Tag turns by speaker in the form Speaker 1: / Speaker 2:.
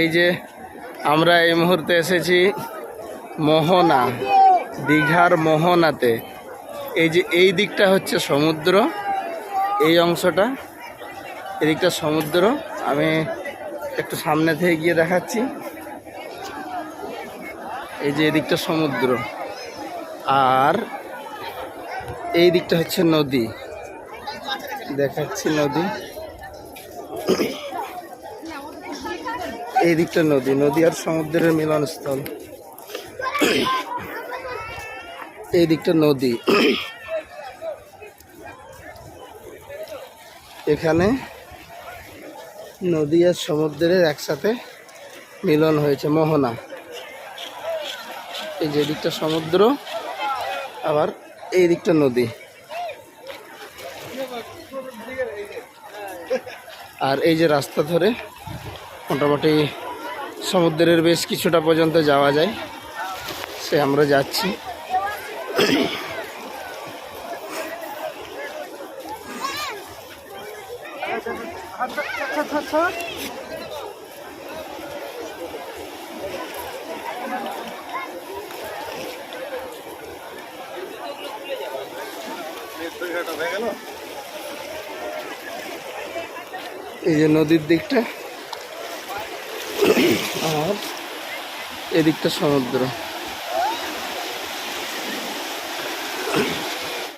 Speaker 1: এই যে আমরা এই মুহূর্তে এসেছি মোহনা, দীঘার মোহনাতে। এই যে এই দিকটা হচ্ছে সমুদ্র, এই অংশটা এদিকটা সমুদ্র। আমি একটু সামনে থেকে গিয়ে দেখাচ্ছি। এই যে এদিকটা সমুদ্র। আর এই দিকটা হচ্ছে নদী। দেখাচ্ছি নদী। এই দিকটা নদী নদী আর সমুদ্রের মিলনস্থল। এই দিকটা নদী। এখানে নদী আর সমুদ্রের একসাথে মিলন হয়েছে, মোহনা। এই যে দিকটা সমুদ্র, আবার এই দিকটা নদী। আর এই যে রাস্তা ধরে মোটামুটি সমুদ্রের বেশ কিছুটা পর্যন্ত যাওয়া যায়। সে আমরা যাচ্ছি। এই যে নদীর দিকটা। আর এদিকটা সমুদ্র।